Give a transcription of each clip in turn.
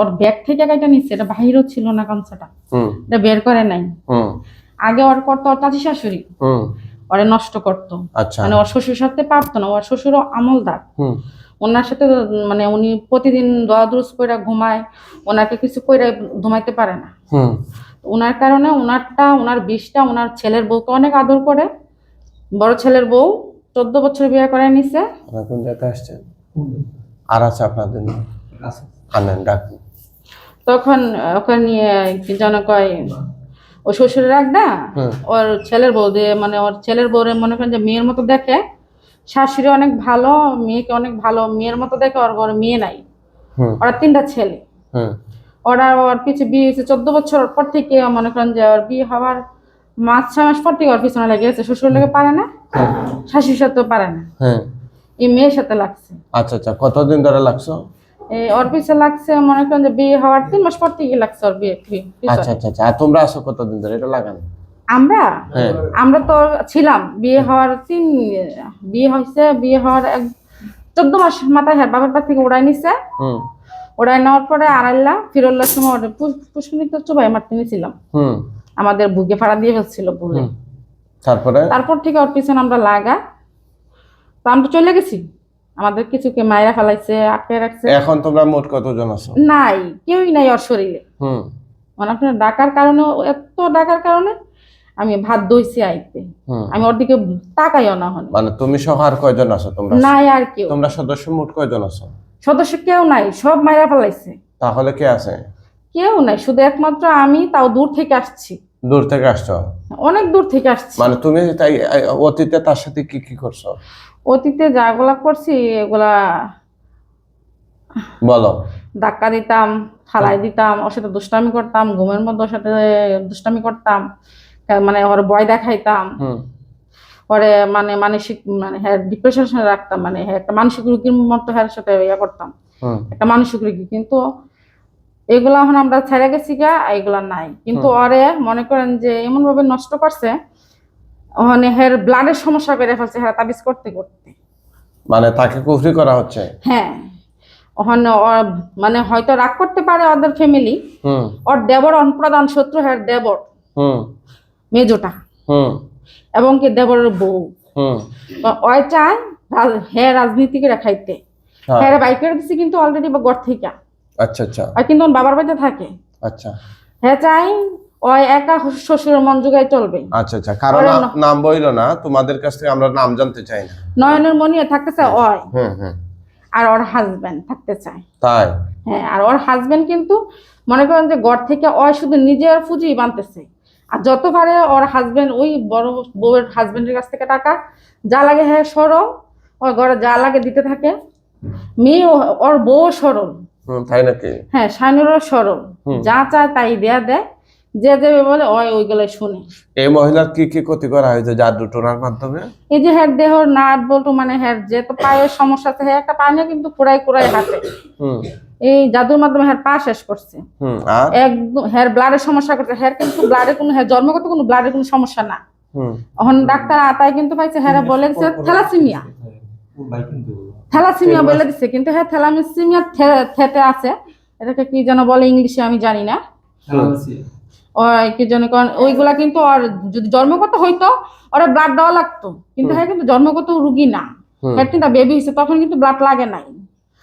ওর bag থেকে কাইটা নিচ্ছে এটা বাহিরও ছিল না গামছাটা। এটা বের করে নাই। আগে ওর করতো ওর চাচি শাশুড়ি। হুম। ওরে নষ্ট করতো। আচ্ছা। মানে ওর শ্বশুর সাথে পারতো না ওর শ্বশুরও আমলদার। ওনার সাথে মানে উনি প্রতিদিন দোয়া দুরুস কইরা ঘুমায় ওনাকে কিছু কইরা ঘুমাইতে পারে না। ওনার কারণে ওনারটা ওনার বিষটা ওনার ছেলের বউকে অনেক আদর করে। বড় ছেলের বউ চোদ্দ বছর বিয়ে করে নিছে। এখন যেতে আসছেন? আর আছে আপনাদের আনেন ডাকুন। তখন ওকে নিয়ে যেন কয় ও শ্বশুর রাখ না? ওর ছেলের বউ দিয়ে মানে ওর ছেলের বউরে মনে করেন যে মেয়ের মতো দেখে শাশুড়ি অনেক ভালো মেয়েকে অনেক ভালো মেয়ের মতো দেখে ওর ঘরে মেয়ে নাই। ওরা তিনটা ছেলে। হুম ওরা ওর পিছিয়ে বিয়ে হয়েছে চোদ্দ বছর পর থেকে মনে করেন যে ওর বিয়ে হওয়ার মাস ছয় মাস পর থেকে ওর পিছনে লেগে গেছে। শ্বশুর লেগে পারে না শাশুড়ির সাথেও পারে না। হ্যাঁ। এই মেয়ের সাথে লাগছে। আচ্ছা আচ্ছা। কতদিন ধরে লাগছো? ওর পিছে লাগছে মনে করেন যে বিয়ে হওয়ার তিন মাস পর থেকে লাগছে ওর বিয়ে বিয়ে- আচ্ছা আচ্ছা আচ্ছা। আর তোমরা আছো কতদিন ধরে? এটা লাগান। আমরা? হ্যাঁ। আমরা তো ছিলাম। বিয়ে হওয়ার তিন বিয়ে হয়েছে বিয়ে হওয়ার এক চোদ্দ মাস মাথায় হ্যাঁ বাবার বাড়ি থেকে ওড়াই নিছে। ওড়াই নেওয়ার পরে আড়াইলা ফিরোল্লার সময় ওটা চুবাই মারতে নিয়েছিলাম। আমাদের বুকে ফাড়া দিয়ে ফেলছিল ভুলে তারপরে? তারপর থেকে ওর পিছনে আমরা লাগা। তো আমরা চলে গেছি। আমাদের কিছুকে মায়েরা ফেলাইছে আটকে রাখছে। এখন তোমরা মোট কতজন আছো? নাই কেউই নাই ওর শরীরে। হুম। মানে আপনার ডাকার কারণে এত ডাকার কারণে আমি ভাত দইছি আইতে। আমি ওর দিকে তাকাইও না হন। মানে তুমি সহ আর কয়জন আছো তোমরা? নাই আর কেউ। তোমরা সদস্য মোট কয়জন আছো? সদস্য কেউ নাই সব মায়েরা ফেলাইছে। তাহলে কে আছে? কেউ নাই শুধু একমাত্র আমি তাও দূর থেকে আসছি। দূর থেকে আসছো? অনেক দূর থেকে আসছি। মানে তুমি তাই অতীতে তার সাথে কি কি করছ? অতীতে যাগুলা করছি এগুলা বলো। ধাক্কা দিতাম ফালাই দিতাম ওর সাথে দুষ্টামি করতাম ঘুমের মধ্যে ওর সাথে দুষ্টামি করতাম মানে ওর ভয় দেখাইতাম। পরে মানে মানসিক মানে হ্যাঁ ডিপ্রেশন রাখতাম মানে হ্যাঁ একটা মানসিক রোগীর মতো হ্যাঁ সাথে ইয়ে করতাম। একটা মানসিক রোগী কিন্তু এগুলা এখন আমরা ছেড়ে গেছি গা এগুলা নাই। কিন্তু ওরে মনে করেন যে এমন ভাবে নষ্ট করছে ওখানে হের ব্লাডের সমস্যা করে ফেলছে হ্যাঁ তাবিজ করতে করতে। মানে তাকে কুফরি করা হচ্ছে? হ্যাঁ। ওখানে মানে হয়তো রাগ করতে পারে ওদের ফ্যামিলি হুম। ওর দেবর অনপ্রধান শত্রু হ্যাঁ দেবর হুম। মেজোটা। হুম। এবং কি দেবরের বউ। ওই চায় হ্যাঁ রাজনীতিকে রাখাইতে হ্যাঁ। হ্যাঁ বাইক করে দিচ্ছে কিন্তু অলরেডি ঘর থেকে। আচ্ছা আচ্ছা। আর কিন্তু ওর বাবার বাড়িতে থাকে। আচ্ছা। হ্যাঁ চাই ওই একা শ্বশুরের মন জোগায় চলবে। আচ্ছা আচ্ছা। কারণ নাম বইলো না তোমাদের কাছ থেকে আমরা নাম জানতে চাই না। নয়নের মনিয়ে থাকতে চায় ওই। হুম হুম। আর ওর হাজবেন্ড থাকতে চায়। তাই? হ্যাঁ আর ওর হাজবেন্ড কিন্তু মনে করেন যে ঘর থেকে ওই শুধু নিজের পুঁজি বানতেছে। আর যত পারে ওর হাজবেন্ড ওই বড় বউয়ের হাজবেন্ডের কাছ থেকে টাকা যা লাগে হ্যাঁ সরল। ওর ঘরে যা লাগে দিতে থাকে। মেয়ে ওর বউ সরল। তাই নাকি? হ্যাঁ শাইনুরও সরল যা চায় তাই দেয়া দেয়। যে দেবে বলে ওই ওইগুলো শুনে। এই মহিলার কি কি ক্ষতি করা হয়েছে জাদু টোনার মাধ্যমে? এই যে হ্যার দেহ নাট বল্টু মানে হ্যার যে তো পায়ের সমস্যা আছে হ্যাঁ একটা পায় না কিন্তু কুড়াই কুড়াই হাঁটে। এই জাদুর মাধ্যমে হ্যার পা শেষ করছে। একদম হ্যার ব্লাডের সমস্যা করছে। হ্যার কিন্তু ব্লাডের কোনো হ্যাঁ জন্মগত কোনো ব্লাডের কোনো সমস্যা না। হুম। এখন ডাক্তার আতায় কিন্তু পাইছে হ্যাঁ বলেছে থ্যালাসিমিয়া। থ্যালাসিমিয়া বলে দিচ্ছে কিন্তু হ্যাঁ থ্যালাসিমিয়া থেতে আছে। এটাকে কি যেন বলে ইংলিশে আমি জানি না। ওই কি যেন কারণ ওইগুলা কিন্তু আর যদি জন্মগত হইতো ওরা ব্লাড দেওয়া লাগতো। কিন্তু হ্যাঁ কিন্তু জন্মগত রুগী না। হ্যাঁ কিন্তু বেবি হয়েছে তখন কিন্তু ব্লাড লাগে নাই।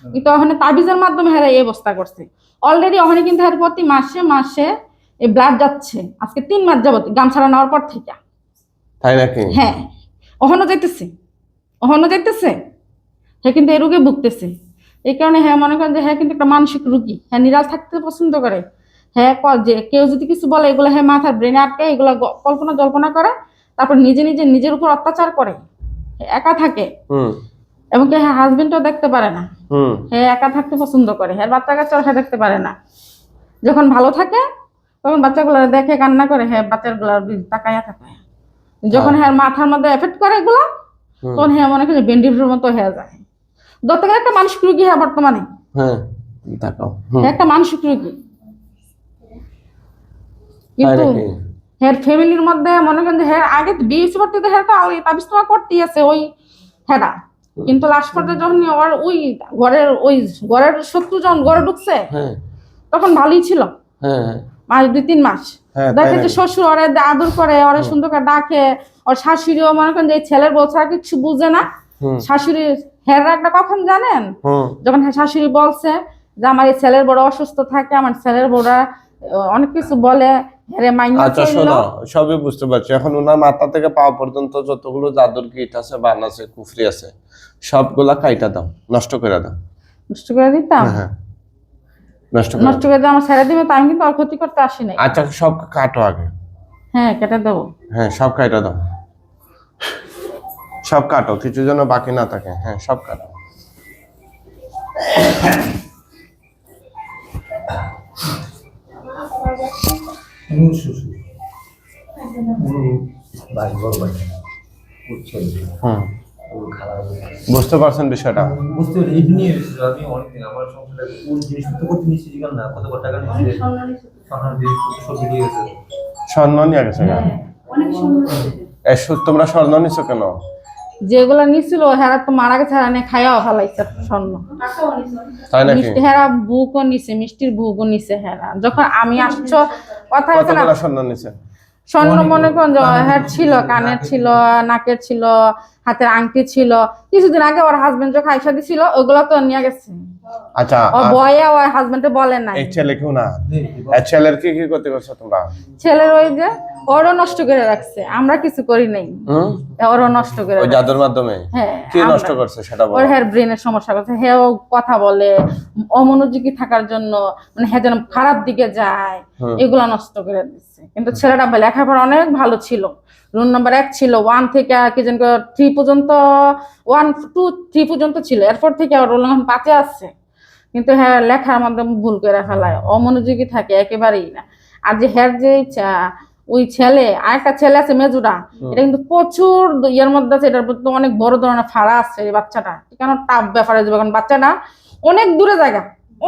কিন্তু ওখানে তাবিজের মাধ্যমে হ্যাঁ এই অবস্থা করছে। অলরেডি ওখানে কিন্তু হ্যাঁ প্রতি মাসে মাসে এই ব্লাড যাচ্ছে। আজকে তিন মাস যাবত গামছাড়া নেওয়ার পর থেকে। তাই নাকি? হ্যাঁ ওখানে যাইতেছে। ওখানে যাইতেছে। হ্যাঁ কিন্তু এই রোগে ভুগতেছে। এই কারণে হ্যাঁ মনে করেন যে হ্যাঁ কিন্তু একটা মানসিক রুগী। হ্যাঁ নিরাল থাকতে পছন্দ করে। হ্যাঁ যে কেউ যদি কিছু বলে এগুলো হ্যাঁ মাথার ব্রেনে আটকে এগুলো কল্পনা জল্পনা করে তারপর নিজে নিজে নিজের উপর অত্যাচার করে। একা থাকে। এবং কি হ্যাঁ হাজবেন্ডও দেখতে পারে না। হ্যাঁ একা থাকতে পছন্দ করে। হ্যাঁ বাচ্চা কাচ্চা হ্যাঁ দেখতে পারে না। যখন ভালো থাকে তখন বাচ্চাগুলো দেখে কান্না করে। হ্যাঁ বাচ্চাগুলো তাকাইয়া থাকে। যখন হ্যাঁ। মাথার মধ্যে এফেক্ট করে এগুলো তখন হ্যাঁ মনে করি বেন্ডিফের মতো হয়ে যায়। দত্তকের একটা মানসিক রুগী হ্যাঁ বর্তমানে। হ্যাঁ তাকাও একটা মানসিক রুগী। কিন্তু হ্যাঁ ফ্যামিলির মধ্যে মনে করেন যে হ্যাঁ আগে বিয়ে করতে তো হ্যাঁ তো আগে তাবিজ তোমার করতেই আছে ওই কিন্তু লাস্ট পর্যায়ে যখন ওর ওই ঘরের ওই ঘরের শত্রু যখন ঘরে ঢুকছে হ্যাঁ। তখন ভালোই ছিল। হ্যাঁ। মাস দুই তিন মাস। হ্যাঁ, দেখে যে শ্বশুর ওরে আদর করে ওরে সুন্দর করে ডাকে ওর শাশুড়িও মনে করেন যে ছেলের বউ ছাড়া কিছু বুঝে না। শাশুড়ি হেরাটা কখন জানেন? যখন হ্যাঁ শাশুড়ি বলছে যে আমার এই ছেলের বড় অসুস্থ থাকে আমার ছেলের বড়া অনেক কিছু বলে হেরে আচ্ছা শোনো সবই বুঝতে পারছি। এখন ওনার মাথা থেকে পাওয়া পর্যন্ত যতগুলো জাদুর গীত আছে বান আছে কুফরি আছে সবগুলা কাইটা দাও নষ্ট করে দাও। নষ্ট করে দিতাম? হ্যাঁ, হ্যাঁ। নষ্ট করে নষ্ট দাও। করে দিয়ে আমার ছেড়ে দিবে আমি কিন্তু আর ক্ষতি করতে আসি নাই। আচ্ছা সব কাটো আগে। হ্যাঁ কেটে দেবো। হ্যাঁ সব কাইটা দাও। সব কাটো কিছু যেন বাকি না থাকে। হ্যাঁ সব কাটো। বুঝতে পারছেন বিষয়টা? বুঝতে পারি এই নিয়ে এসেছিল আমি অনেকদিন আমার সংসারে কোন? জিনিসপত্র করতে নিচ্ছি জিগান না কত কত টাকা নিচ্ছে স্বর্ণ জিনিসপত্র সব দিয়ে গেছে স্বর্ণ নিয়ে গেছে। কেন সু- তোমরা স্বর্ণ নিছো কেন? যেগুলো নিছিল হেরা তো মারা গেছে হেরা নিয়ে খাইয়াও ফেলাইছে স্বর্ণ। মিষ্টি হেরা বুকও নিছে মিষ্টির বুকও নিছে হেরা। যখন আমি আসছো কথা হয়েছে না স্বর্ণ নিছে? স্বর্ণ মনে করেন যে হ্যাঁ ছিল কানের ছিল নাকের ছিল হাতের আংটি ছিল। কিছুদিন আগে ওর হাজবেন্ড যখন আইসা দিছিল ওগুলো তো নিয়ে গেছে। আচ্ছা ও আর বয়ে ওর হাজবেন্ডে বলে নাই। এই ছেলে কেউ না? ছেলের কি কি করতে করছ তোমরা? ছেলের ওই যে ওরও নষ্ট করে রাখছে আমরা কিছু করি নাই। ওরও নষ্ট করে ওই জাদুর মাধ্যমে? হ্যাঁ কি নষ্ট করছে সেটা ওর হেয়ার ব্রেনের সমস্যা করছে হেও কথা বলে অমনোযোগী থাকার জন্য মানে হ্যাঁ যেন খারাপ দিকে যায়। এগুলা নষ্ট করে দিচ্ছে। কিন্তু ছেলেটা লেখাপড়া অনেক ভালো ছিল। রুম নাম্বার এক ছিল ওয়ান থেকে কি যেন থ্রি পর্যন্ত ওয়ান টু থ্রি পর্যন্ত ছিল। এরপর থেকে রোল নাম্বার পাঁচে আসছে। কিন্তু হ্যাঁ লেখার মাধ্যমে ভুল করে ফেলায়। অমনোযোগী থাকে একেবারেই না। আর যে হ্যার যে চা- ওই ছেলে আর একটা ছেলে আছে মেজুরা এটা কিন্তু প্রচুর ইয়ের মধ্যে আছে এটার মধ্যে অনেক বড় ধরনের ফাড়া আছে এই বাচ্চাটা। কেন টাপ হয়ে যাবে? কারণ বাচ্চাটা অনেক দূরে জায়গা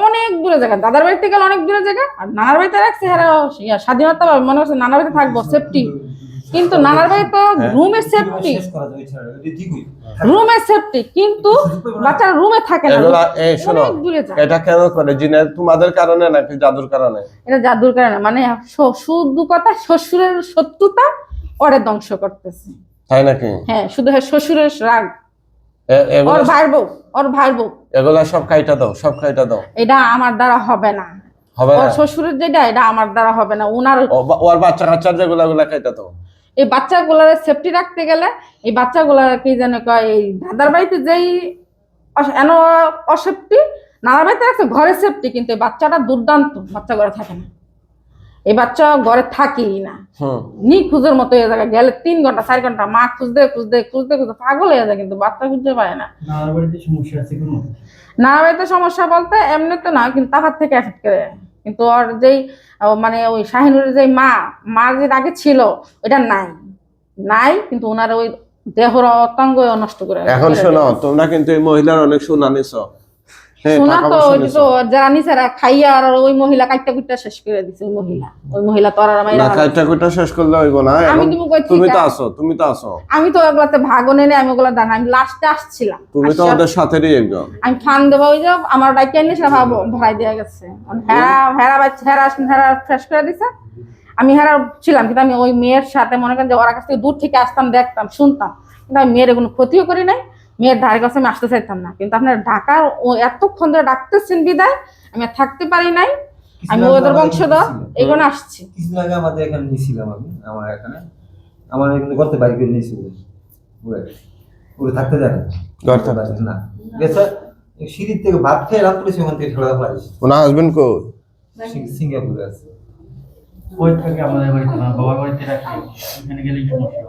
অনেক দূরে জায়গা। দাদার বাড়িতে গেলে অনেক দূরে জায়গা আর নানার বাড়িতে রাখছে হ্যাঁ স্বাধীনতা মনে হচ্ছে নানার বাড়িতে থাকব সেফটি কিন্তু নানার বাড়ি তো সেফটি যদি ঠিক হই রুমের সেফটি কিন্তু বাচ্চারা রুমে থাকে না। এই শোনো এটা কেন করে? জিনের তোমাদের কারণে নাকি জাদুর কারণে? এটা জাদুর কারণে মানে শুধু কথা শ্বশুরের শত্রুতা ওরে ধ্বংস করতেছে। তাই নাকি? হ্যাঁ শুধু হ্যাঁ শ্বশুরের রাগ। ওর ভাইয়ের বউ ওর ভাইয়ের বউ। এগুলা সব কাইটা দাও সব কাইটা দাও। এটা আমার দ্বারা হবে না। হবে না? ওর শ্বশুরের যেটা এটা আমার দ্বারা হবে না। ওনার ওর বাচ্চা কাচ্চার যেগুলা গুলা কাইটা দাও। এই বাচ্চাগুলার সেফটি রাখতে গেলে এই বাচ্চাগুলার কি যেন কয় এই দাদার বাড়িতে যেই এন অসেফটি নানার বাড়িতে রাখছে ঘরে সেফটি কিন্তু এই বাচ্চাটা দুর্দান্ত বাচ্চা ঘরে থাকে না। এই বাচ্চা ঘরে থাকেই না। হুম। নিখোঁজের মতো হয়ে যায় গেলে তিন ঘণ্টা চার ঘণ্টা মা খুঁজতে খুঁজতে খুঁজতে খুঁজতে পাগল হয়ে যায় কিন্তু বাচ্চা খুঁজতে পারে না। আছে নানা বাড়িতে সমস্যা বলতে এমনিতে না কিন্তু তাহার থেকে এফেক্ট করে। কিন্তু ওর যেই মানে ওই শাহিনুর যেই মা মা যে আগে ছিল ওইটা নাই। নাই কিন্তু ওনার ওই দেহর অঙ্গ নষ্ট করে এখন শোনো তোমরা কিন্তু এই মহিলার অনেক সুনা হ্যাঁ তো তো যারা নিচেরা খাইয়া আর ওই মহিলা কাইটা কুইটা শেষ করে দিছে ওই মহিলা। ওই মহিলা তো আর না কাইটা কুইটা শেষ করলে হইব না আমি এখন তুমি কই তুমি তো তুমি তো আমি তো ওগুলাতে ভাগও নেই আমি ওগুলা আমি লাস্টে আসছিলাম। তুমি তো ওদের সাথেরই একজন। আমি ফান দেবো ওই যে আমার ডাইকে এনে ভাবো ভরাই দেওয়া গেছে। হেরা হেরা হেরা হেরা ফ্রেশ করে দিছে। আমি হেরা ছিলাম কিন্তু আমি ওই মেয়ের সাথে মনে করেন যে ওরা কাছ থেকে দূর থেকে আসতাম দেখতাম শুনতাম। কিন্তু আমি মেয়ের কোনো ক্ষতিও করি নাই। মেয়ের ধারে কাছে আমি আসতে চাইতাম না। কিন্তু আপনার ঢাকার ও এতক্ষণ ধরে ডাকতেছেন বিদায় আমি আর থাকতে পারি নাই। আমি ওদের বংশধর এগুলো আসছি। কিছুদিন আগে আমাদের এখানে নিয়েছিলাম আমি আমার এখানে। আমার এখানে করতে বাড়ি করে নিয়েছি ওরে থাকতে দেয় না। গেছে সিঁড়ির থেকে ভাত খেয়ে রাত করেছি ওখান থেকে খেলা ফেলা ওনার হাজবেন্ড কো সিঙ্গাপুরে আছে। ওই থাকে আমাদের বাড়িতে? না বাবার বাড়িতে রাখি। ওখানে গেলেই সমস্যা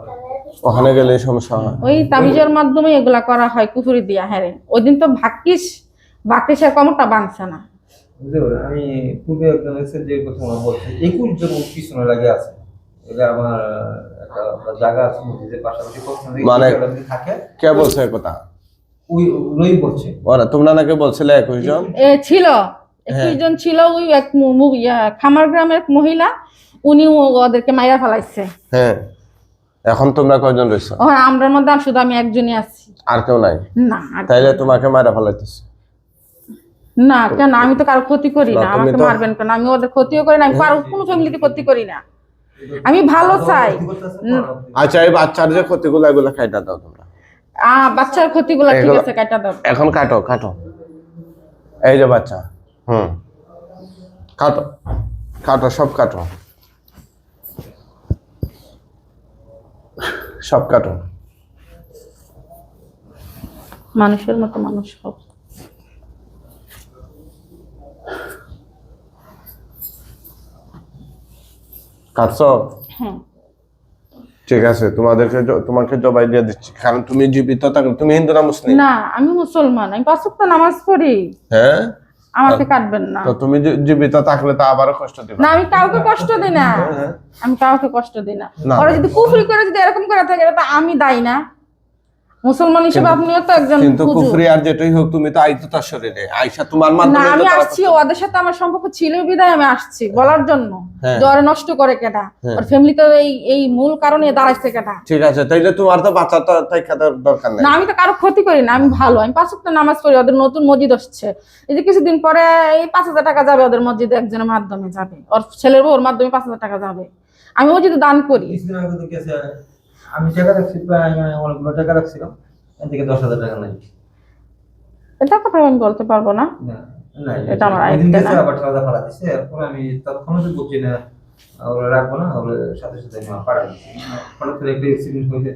ওখানে গেলে সমস্যা হয়। ওই তাবিজের মাধ্যমে এগুলা করা হয় কুফুরি দিয়া হ্যাঁ রে। ওই দিন তো ভাগ্যিস ভাগ্যিসের কমরটা বাঁধছে না। আমি পূর্বে একজন এসে যে কথা ওরা বলছে একুশ জন পিছনে লাগে আছে। এটা আমার একটা জায়গা আছে মসজিদের পাশাপাশি মানে- থাকে কে বলছে কথা? ওই রই পড়ছে ওরা তোমরা নাকি বলছিলে একুশ জন? এ ছিল। হ্যাঁ। একজন ছিল ওই এক খামার গ্রামের এক মহিলা উনি ওদেরকে মাইরা ফেলাইছে। হ্যাঁ। এখন তোমরা কয়জন রয়েছো? ওখানে আমরার মধ্যে আর শুধু আমি একজনই আছি। আর কেউ নাই? না তাইলে তোমাকে মারা ফেলাইতেছে। না কেন? আমি তো কারও ক্ষতি করি না, আমাকে মারবেন কেন? আমি ওদের ক্ষতিও করি না আমি কারও কোনো ফ্যামিলিতে ক্ষতি করি না। আমি ভালো চাই। আচ্ছা এই বাচ্চার যে ক্ষতিগুলো এগুলো কাইটা দাও তোমরা। আহ বাচ্চার ক্ষতিগুলো ঠিক আছে কাটা দাও। এখন কাটো কাটো। এই যে বাচ্চা হুম। কাটো কাটো সব কাটো। সব কাটো মানুষের মতো মানুষ হোক কাটছো? হ্যাঁ। ঠিক আছে তোমাদেরকে তোমাকে জবাই দিয়ে দিচ্ছি। কারণ তুমি জীবিত থাকলে তুমি হিন্দু না মুসলিম? না আমি মুসলমান আমি পাঁচ ওয়াক্ত নামাজ পড়ি। হ্যাঁ? আমাকে কাটবেন না। তো তুমি জীবিত থাকলে তো আবারও কষ্ট দিবে। না আমি কাউকে কষ্ট দিই না। হ্যাঁ। আমি কাউকে কষ্ট দিই না। না। ওরা যদি কুফরি করে যদি এরকম করে থাকে এটা তো আমি দায়ী না। মুসলমান হিসেবে আপনিও তো একজন কিন্তু কুফরি আর যেটাই হোক তুমি তো আইতো তার শরীরে। আইসা তোমার না মাধ্যমে তো আমি আসছি ওদের সাথে আমার সম্পর্ক ছিল বিদায় আমি আসছি বলার জন্য। হ্যাঁ। জ্বরে নষ্ট করে কেটা হ্যাঁ। ওর ফ্যামিলি তো এই এই মূল কারণে দাঁড়াইছে কেটা ঠিক আছে তাইলে তোমার তো বাচ্চা তো তাইকা দেওয়ার দরকার নেই। না আমি তো কারও ক্ষতি করি না আমি ভালো আমি পাঁচ ওয়াক্ত নামাজ পড়ি ওদের নতুন মসজিদ আসছে। এই যে কিছুদিন পরে এই পাঁচ হাজার টাকা যাবে ওদের মসজিদে একজনের মাধ্যমে যাবে। ওর ছেলের বউর মাধ্যমে পাঁচ হাজার টাকা যাবে। আমি মসজিদে দান করি। আমি টাকা রাখছি প্রায় মানে অনেকগুলো টাকা রাখছিলাম এদিকে থেকে দশ হাজার টাকা নাই। এটা কথা আমি বলতে পারব না। এটা আমার গেছে না। আবার টাকা ফালা দিছে এরপর আমি তৎক্ষণাৎ বুঝছি না ওরা রাখব না ওর সাথে সাথে আমি পাড়া দিচ্ছি। হঠাৎ করে একটা অ্যাক্সিডেন্ট হয়েছে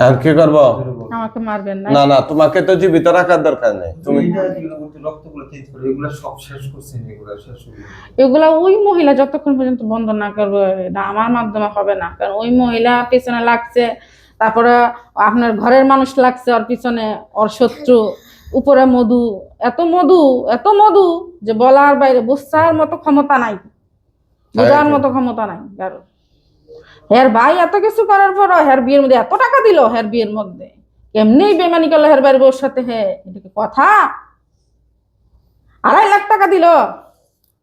হ্যাঁ, আর কি করব? আমাকে মারবেন না। না না তোমাকে তো জীবিত রাখার দরকার নেই। তুমি এগুলো সব শেষ করছেন এগুলো শেষ করে এগুলা ওই মহিলা যতক্ষণ পর্যন্ত বন্ধ না করবে এটা আমার মাধ্যমে হবে না। কারণ ওই মহিলা পেছনে লাগছে তারপরে আপনার ঘরের মানুষ লাগছে ওর পিছনে ওর শত্রু উপরে মধু। এত মধু এত মধু যে বলার বাইরে বুঝার মতো ক্ষমতা নাই। বোঝার মতো ক্ষমতা নাই কারও হের ভাই এত কিছু করার পরও হের বিয়ের মধ্যে এত টাকা দিল হের বিয়ের মধ্যে। এমনি বেমানি করল হের বাড়ির বউর সাথে হে এটা কথা? আড়াই লাখ টাকা দিল।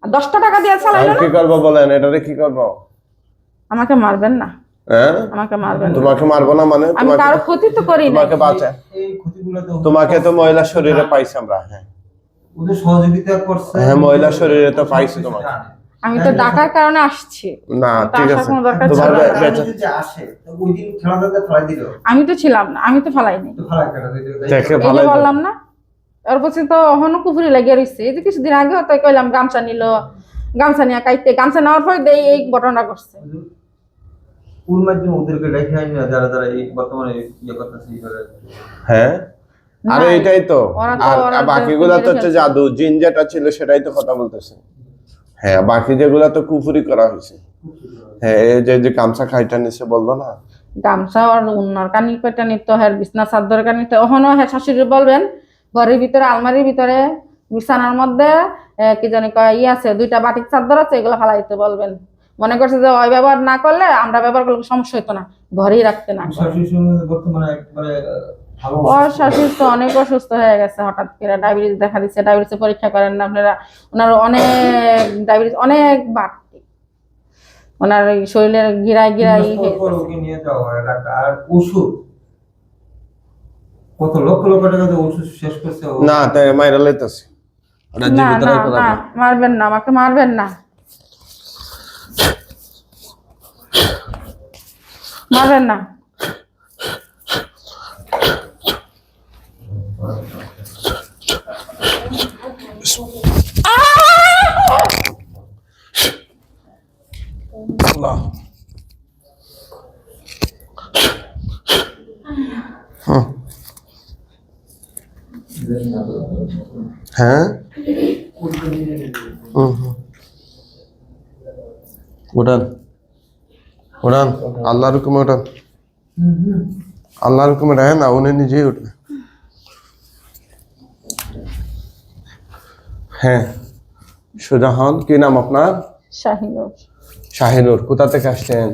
আর দশটা টাকা দিয়ে চালাইলো কি করব বলেন? এটারে কি করব? আমাকে মারবেন না। হ্যাঁ? আমাকে মারবেন তোমাকে মারবো না মানে? আমি কারও ক্ষতি তো করি না তোমাকে বাঁচা। তো তোমাকে তো মহিলা শরীরে পাইছি আমরা হ্যাঁ। ওদের সহযোগিতা করছে। হ্যাঁ, মহিলা শরীরে তো পাইছি তোমাকে। আমি তো ডাকার কারণে আসছি। না ঠিক আছে। কোনো আমি তো ছিলাম না আমি তো ফালাইনি। তো ফেলাই কেটে দিল দেখে ভালো বললাম না ওর পছে তো অহনো কুফুরি লাগিয়ে রইছে। এই যে কিছুদিন আগে তো কইলাম গামছা নিল গামছা নিয়ে কাইতে গামছা নেওয়ার পর দেই এই ঘটনা করছে ওর মাধ্যমে ওদেরকে রেখে আইন না? যারা যারা এই বর্তমানে ইয়ে করতেছে হ্যাঁ? আরে এটাই তো। আর বাকিগুলা তো হচ্ছে জাদু। জিন যেটা ছিল সেটাই তো কথা বলতেছে। হ্যাঁ বাকি যেগুলা তো কুফুরি করা হয়েছে। হ্যাঁ এই যে যে গামছা খাইটা নিছে বলল না? গামছা আর উন্নর কানি কয়টা নিত হ্যার বিছনা চাদর কানি নিত ওখানেও হ্যাঁ শাশুড়ি বলবেন ঘরের ভিতরে আলমারির ভিতরে বিছানার মধ্যে কি জানি কয় ই আছে দুইটা বাটিক চাদর আছে এগুলো ফালাই দিতে বলবেন। মনে করছে যে ওই ব্যবহার না করলে আমরা ব্যবহার করলে সমস্যা হতো না ঘরেই রাখতে না। ওর শাশুড়ি তো অনেক অসুস্থ হয়ে গেছে হঠাৎ করে। ডায়াবেটিস দেখা দিচ্ছে ডায়াবেটিস পরীক্ষা করেন না আপনারা। ওনার অনেক ডায়াবেটিস অনেক বাড়তি। ওনার শরীরের গিরায় গিরায় হয়ে নিয়ে যাওয়া হয় আর ওষুধ? কত লক্ষ লক্ষ টাকা দিয়ে ওষুধ শেষ করছে না তাই মাইরা লাইতেছে। ওটা জীবিত রাখো না না মারবেন না আমাকে মারবেন না। মারবেন না আল্লাহ। হুম। হ্যাঁ। উঠান। উঠান। আল্লাহর হুকুমে উঠান। আল্লাহর হুকুমে রাখেন না উনি নিজেই উঠবে। হ্যাঁ। সোজা হন। কি নাম আপনার? শাহিনুর। শাহিনুর। কোথা থেকে আসছেন?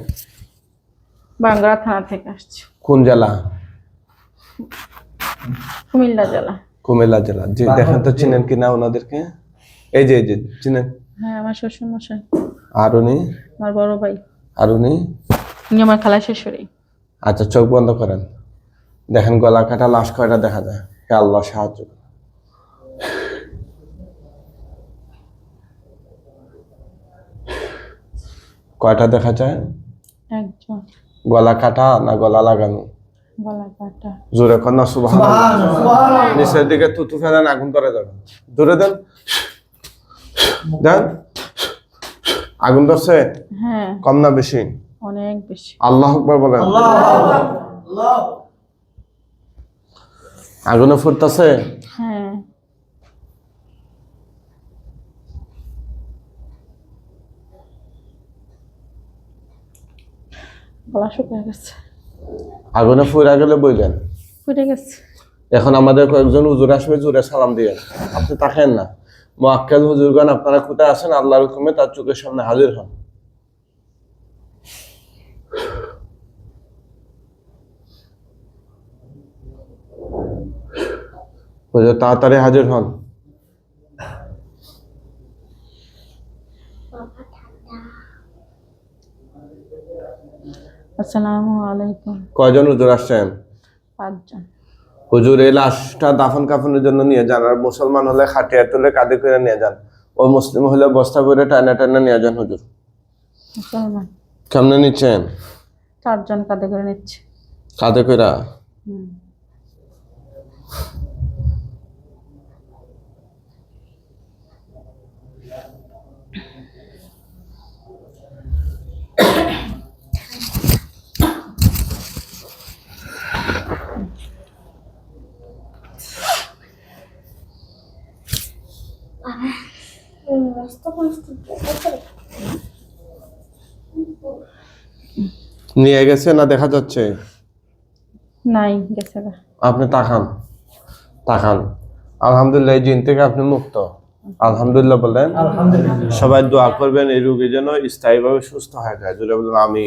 বাংলা থানা থেকে আসছি। কোন জেলা? কুমিল্লা জেলা। কুমিল্লা জেলা। জি দেখেন তো চিনেন কিনা ওনাদেরকে? এই যে এই যে চিনেন। হ্যাঁ আমার শ্বশুর মশাই আর উনি? আমার বড় ভাই। আর উনি? উনি আমার খালা শ্বশুরি আচ্ছা চোখ বন্ধ করেন। দেখেন গলা কাটা লাশ কয়টা দেখা যায়? হে আল্লাহ সাহায্য কয়টা দেখা যায়? একজন। গলা কাটা না গলা লাগানো? জোরে কর না সুবাহ নিচের দিকে তুতু ফেলেন আগুন ধরে যাবেন ধরে দেন। দেন। আগুন ধরছে? হ্যাঁ। কম না বেশি? অনেক বেশি। আল্লাহ আকবার বলেন। আগুনে ফুটতেছে? হ্যাঁ। গলা শুকিয়ে গেছে। আগুনে ফুরা গেলে বইলেন? ফুটে গেছে। এখন আমাদের কয়েকজন হুজুর আসবে জুড়ে সালাম দিয়ে। আপনি তাকেন না। মোয়াক্কেল হুজুরগণ আপনারা কোথায় আছেন? আল্লাহর হুকুমে তার চোখের সামনে হাজির হন। হুজুর তাড়াতাড়ি হাজির হন। আসসালামু আলাইকুম। কয়জন হুজুর আসছেন? পাঁচজন। হুজুর এই লাশটা দাফন কাফনের জন্য নিয়ে যান আর মুসলমান হলে খাটিয়া তুলে কাঁধে করে নিয়ে যান। ও মুসলিম হলে বস্তা করে টানা টানা নিয়ে যান হুজুর। মুসলমান। কেমনে নিচ্ছেন? চারজন কাঁধে করে নিচ্ছে। কাঁধে কইরা হুম। নিয়ে গেছে না দেখা যাচ্ছে? নাই গেছে গা। আপনি তাকান তাকান। আলহামদুলিল্লাহ এই জিন থেকে আপনি মুক্ত। আলহামদুলিল্লাহ বলেন সবাই দোয়া করবেন এই রোগী যেন স্থায়ীভাবে সুস্থ হয়ে যায়। জুড়ে বলুন আমি